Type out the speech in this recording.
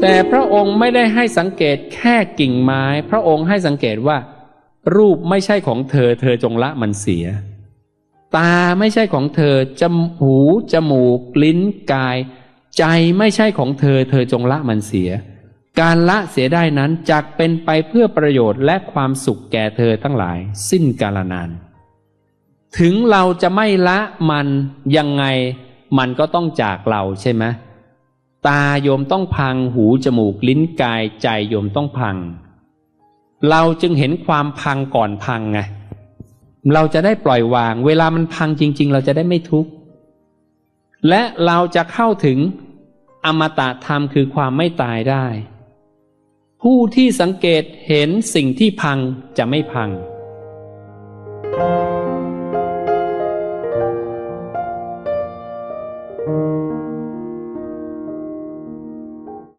แต่พระองค์ไม่ได้ให้สังเกตแค่กิ่งไม้ พระองค์ให้สังเกตว่า รูปไม่ใช่ของเธอ เธอจงละมันเสีย ตาไม่ใช่ของเธอจมหูจมูก ลิ้นกาย ใจไม่ใช่ของเธอ เธอจงละมันเสีย การละเสียได้นั้นจักเป็นไปเพื่อประโยชน์และความสุขแก่เธอทั้งหลาย สิ้นกาลนาน ถึงเราจะไม่ละมันยังไงมันก็ต้องจากเราใช่ไหม ตาโยมต้องพังหูจมูกลิ้นกายใจโยมต้องพัง เราจึงเห็นความพังก่อนพังไงเราจะได้ปล่อยวาง เวลามันพังจริง ๆ เราจะได้ไม่ทุกข์และเราจะเข้าถึงอมตะธรรมคือความไม่ตายได้ ผู้ที่สังเกตเห็นสิ่งที่พังจะไม่พัง